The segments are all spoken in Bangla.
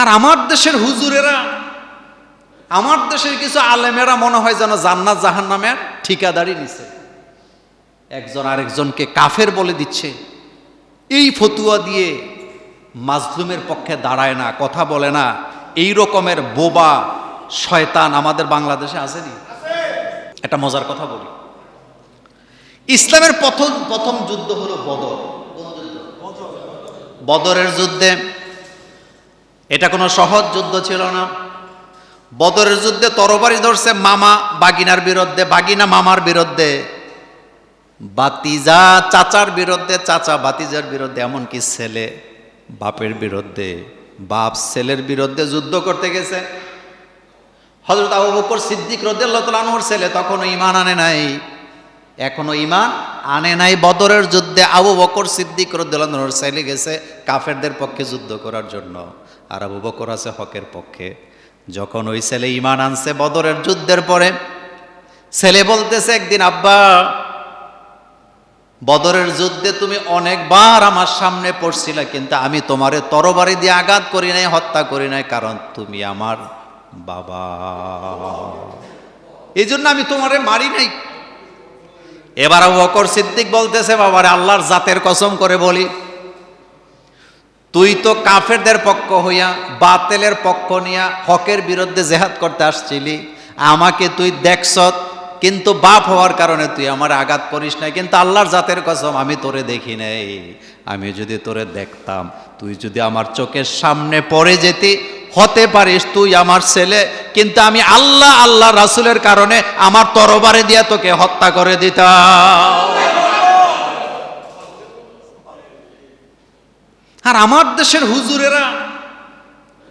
আর আমার দেশের হুজুরেরা, আমার দেশের কিছু আলেমেরা মনে হয় যেন জান্নাত জাহান নামের ঠিকাদারি নিছে। একজন আরেকজনকে কাফের বলে দিচ্ছে। এই ফতুয়া দিয়ে মাজলুমের পক্ষে দাঁড়ায় না, কথা বলে না। এই রকমের বোবা শয়তান আমাদের বাংলাদেশে আসেনি? একটা মজার কথা বলি। ইসলামের প্রথম প্রথম যুদ্ধ হলো বদর। বদরের যুদ্ধে এটা কোনো সহজ যুদ্ধ ছিল না। বদরের যুদ্ধে তরবারি ধরছে মামা বাগিনার বিরুদ্ধে, বাগিনা মামার বিরুদ্ধে। বাতিজা চাচার বিরুদ্ধে, চাচা বাতিজার বিরুদ্ধে, এমনকি ছেলে বাপের বিরুদ্ধে। বাপ ছেলের বিরুদ্ধে যুদ্ধ করতে গেছে। হজরত আবু বকর সিদ্দিক রদিয়াল্লাহ আনহুর ছেলে তখনও ইমান আনে নাই। এখনও ইমান আনে নাই। বদরের যুদ্ধে আবু বকর সিদ্দিক রদিয়াল্লাহর ছেলে গেছে কাফেরদের পক্ষে যুদ্ধ করার জন্য। আর আবু বকর আছে হকের পক্ষে। যখন ওই ছেলে ইমান আনছে বদরের যুদ্ধের পরে, ছেলে বলতেছে একদিন, আব্বা, বদরের যুদ্ধে তুমি অনেকবার আমার সামনে পড়ছিলে, কিন্তু আমি তোমারে তরবারি দিয়ে আঘাত করি নাই, হত্যা করি নাই, কারণ তুমি আমার বাবা। এই জন্য আমি তোমারে মারি নাই। এবার বকর সিদ্দিক বলতেছে, বাবারে, আল্লাহর জাতের কসম করে বলি, তুই তো কাফেরদের পক্ষ হইয়া, বাতেলের পক্ষ নিয়া হকের বিরুদ্ধে জেহাদ করতে আসছিলি। আমাকে তুই দেখছ, কিন্তু বাপ হওয়ার কারণে তুই আমার আঘাত করিস নাই। কিন্তু আল্লাহর জাতের কসম আমি তোরে দেখি নাই। আমি যদি তোরে দেখতাম, তুই যদি আমার চোখের সামনে পড়ে যেতি হতে পারিস তুই আমার ছেলে, কিন্তু আমি আল্লাহ আল্লাহ রাসুলের কারণে আমার তরবারে দিয়া তোকে হত্যা করে দিতাম। আর আমার দেশের হুজুরেরা,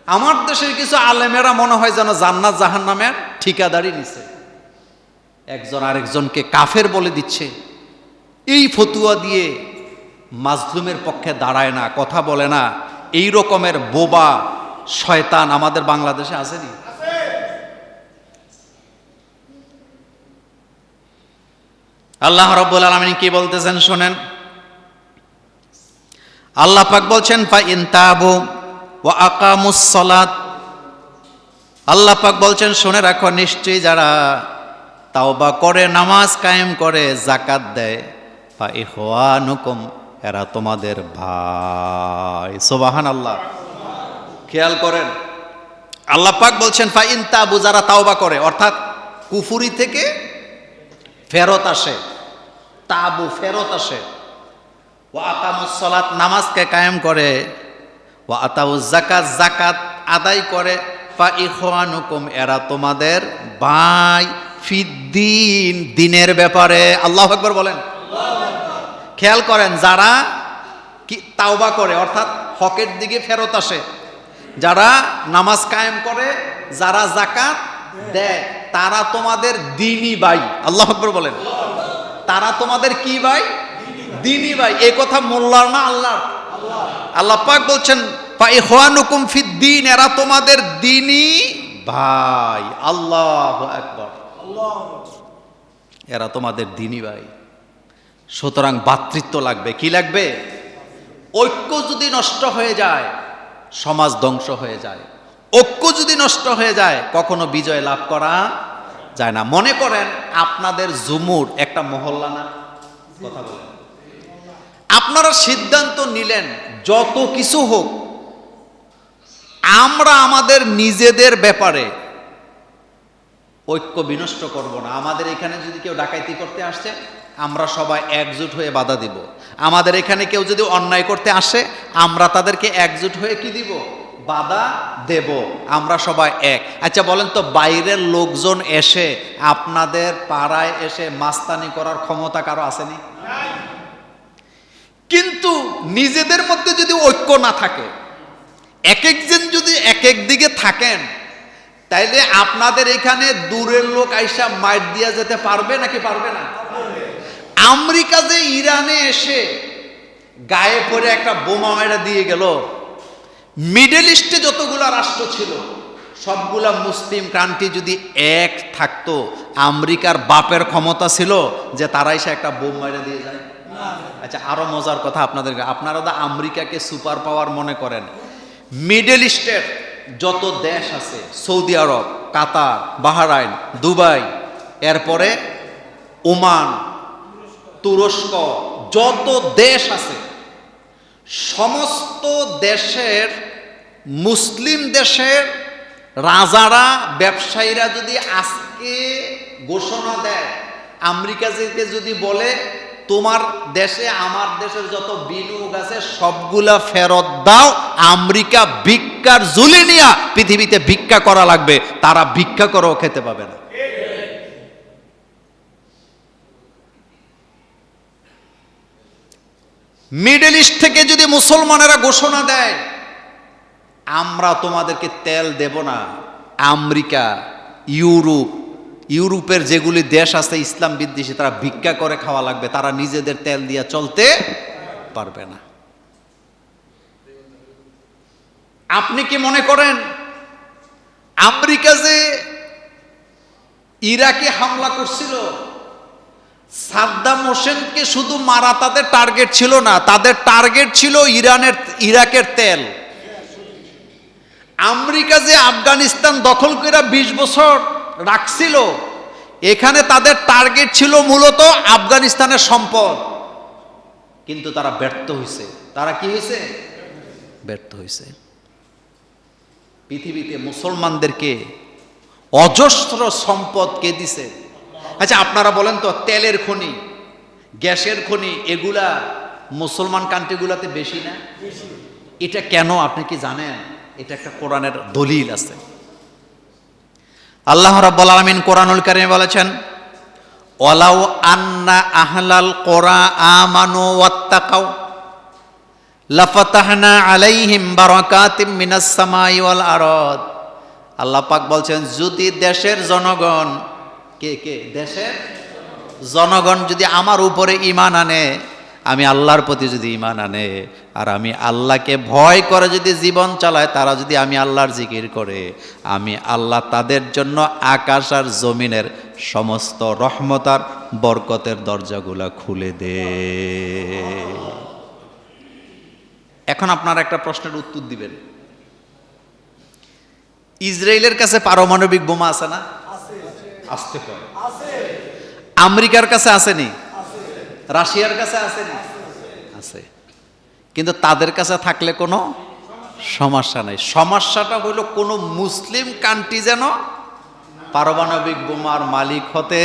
আমার দেশের কিছু আলেমেরা মনে হয় যেন জান্নাত জাহান নামের ঠিকাদারি নিছে। একজন আরেকজনকে কাফের বলে দিচ্ছে, এই ফতুয়া দিয়ে মাজলুমের পক্ষে দাঁড়ায় না, কথা বলে না, এই রকমের বোবা শয়তান আমাদের বাংলাদেশে আসেনি? আল্লাহ রব্বুল আলমিন কি বলতেছেন শোনেন? আল্লাহ পাক বলছেন, ফা ইনতাবু ওয়া আকামুস সালাত। আল্লাহ পাক বলছেন, শুনে রাখো, নিশ্চয়ই যারা তাওবা করে, নামাজ কায়েম করে জাকাত দেয়, ফা ইখওয়ানুকুম, এরা তোমাদের ভাই। সুবাহান আল্লাহ খেয়াল করেন। আল্লাহ পাক বলছেন ফা ইনতাবু যারা তাওবা করে, অর্থাৎ কুফুরি থেকে ফেরত আসে। তাবু, ফেরত আসে। ও আকামুসলাত নামাজকে কায়েম করে। ও আতাউ জাকাত জাকাত আদায় করে। ফা ইখওয়ানুকুম, এরা তোমাদের ভাই ফিদ্দিন দিনের ব্যাপারে। আল্লাহ আকবর বলেন। খেয়াল করেন, যারা কি তাওবা করে, অর্থাৎ হকের দিকে ফেরত আসে। যারা নামাজ কায়েম করে, যারা জাকাত দেয়, তারা তোমাদের দিনই ভাই। আল্লাহ আকবর বলেন। তারা তোমাদের কি ভাই? দিনই ভাই। এ কথা মোল্লার না আল্লাহ আল্লাহ পাক বলছেন ইখওয়ানুকুম ফিদ্দিন এরা তোমাদের দিনই ভাই। আল্লাহ একবার এরা তোমাদের দিনই ভাই। সুতরাং ভাতৃত্ব লাগবে। কি লাগবে? ঐক্য যদি নষ্ট হয়ে যায় সমাজ ধ্বংস হয়ে যায়। ঐক্য যদি নষ্ট হয়ে যায়, কখনো বিজয় লাভ করা যায় না। মনে করেন আপনাদের জুমুর একটা মহল্লা না? কথা বলেন। আপনারা সিদ্ধান্ত নিলেন, যত কিছু হোক, আমরা আমাদের নিজেদের ব্যাপারে ঐক্য বিনষ্ট করব না। আমাদের এখানে যদি কেউ ডাকাইতি করতে আসছে আমরা সবাই একজুট হয়ে বাধা দিব। আমাদের এখানে কেউ যদি অন্যায় করতে আসে, আমরা তাদেরকে একজুট হয়ে কি দিব? বাধা দেব। আমরা সবাই এক। আচ্ছা বলেন তো, বাইরের লোকজন এসে আপনাদের পাড়ায় এসে মাস্তানি করার ক্ষমতা কারও আসেনি? কিন্তু নিজেদের মধ্যে যদি ঐক্য না থাকে, এক একজন যদি এক এক দিকে থাকেন, তাইলে আপনাদের এখানে দূরের লোক আইসা মাইট দিয়া যেতে পারবে নাকি পারবে না? আমেরিকা যে ইরানে এসে গায়ে পরে একটা বোমা মেরা দিয়ে গেল, মিডল ইস্টে যতগুলা রাষ্ট্র ছিল, সবগুলা মুসলিম কান্ট্রি যদি এক থাকতো, আমেরিকার বাপের ক্ষমতা ছিল যে তারা এসে একটা বোম মেরে দিয়ে যায়। আচ্ছা আরও মজার কথা আপনাদের, আপনারা তো আমেরিকাকে সুপার পাওয়ার মনে করেন। মিডল ইস্টের যত দেশ আছে, Saudi Arab, Qatar, Bahrain, Dubai, এরপরে ওমান তুরস্ক, যত দেশ আছে, সমস্ত দেশের, মুসলিম দেশের রাজারা, ব্যবসায়ীরা যদি আজকে ঘোষণা দেয় আমেরিকাকে যদি বলে, তোমার দেশে, আমার দেশের যত বিনিয়োগ আছে, সবগুলা ফেরত দাও, আমেরিকা ভিক্ষার জুলি নিয়া পৃথিবীতে ভিক্ষা করা লাগবে। তারা ভিক্ষা করেও খেতে পাবে না। মিডল ইস্ট থেকে যদি মুসলমানেরা ঘোষণা দেয়, আমরা তোমাদেরকে তেল দেব না। আমেরিকা, ইউরোপ, ইউরোপের যেগুলি দেশ আছে ইসলাম বিদ্বেষী, তারা ভিক্ষা করে খাওয়া লাগবে। তারা নিজেদের তেল দিয়ে চলতে পারবে না। আপনি কি মনে করেন, আমেরিকা যে ইরাকে হামলা করছিল সাদ্দাম হোসেনকে শুধু মারা তাদের টার্গেট ছিল না, তাদের টার্গেট ছিল ইরানের, ইরাকের তেল। আমেরিকা যে আফগানিস্তান দখল করে বিশ বছর রাখছিল, এখানে তাদের টার্গেট ছিল মূলত আফগানিস্তানের সম্পদ। কিন্তু তারা ব্যর্থ হয়েছে তারা কি হয়েছে ব্যর্থ হয়েছে পৃথিবীতে মুসলমানদেরকে অজস্র সম্পদ কে দিছে? আচ্ছা আপনারা বলেন তো, তেলের খনি, গ্যাসের খনি, এগুলা মুসলমান কান্ট্রিগুলাতে বেশি না? এটা কেন আপনি কি জানেন? এটা একটা কোরআনের দলিল আছে। আল্লাহ রাব্বুল আলামিন কোরআনুল কারিমে বলেছেন, ওয়ালাউ আন্না আহলাল কোরা আমানু ওয়াত্তাকাউ, লাফাতাহনা আলাইহিম বারাকাতিম মিনাস সামাই ওয়াল আরদ। আল্লাহ পাক বলছেন, যদি দেশের জনগণ কে কে? দেশের জনগণ যদি আমার উপরে ইমান আনে, আমি আল্লাহর প্রতি যদি ইমান আনে, আর আমি আল্লাহকে ভয় করে যদি জীবন চালায়, তারা যদি আমি আল্লাহর জিকির করে, আমি আল্লাহ তাদের জন্য আকাশ আর জমিনের সমস্ত রহমতার বরকতের দরজাগুলা খুলে দে। এখন আপনারা একটা প্রশ্নের উত্তর দিবেন। ইসরায়েলের কাছে পারমাণবিক বোমা আছে না? আসতে পারে। আমেরিকার কাছে আসেনি। রাশিয়ার কাছে আসেনি। আছে। কিন্তু তাদের কাছে থাকলে কোনো সমস্যা নাই। সমস্যাটা হলো কোনো মুসলিম কান্ট্রি যেন পারমাণবিক বোমার মালিক হতে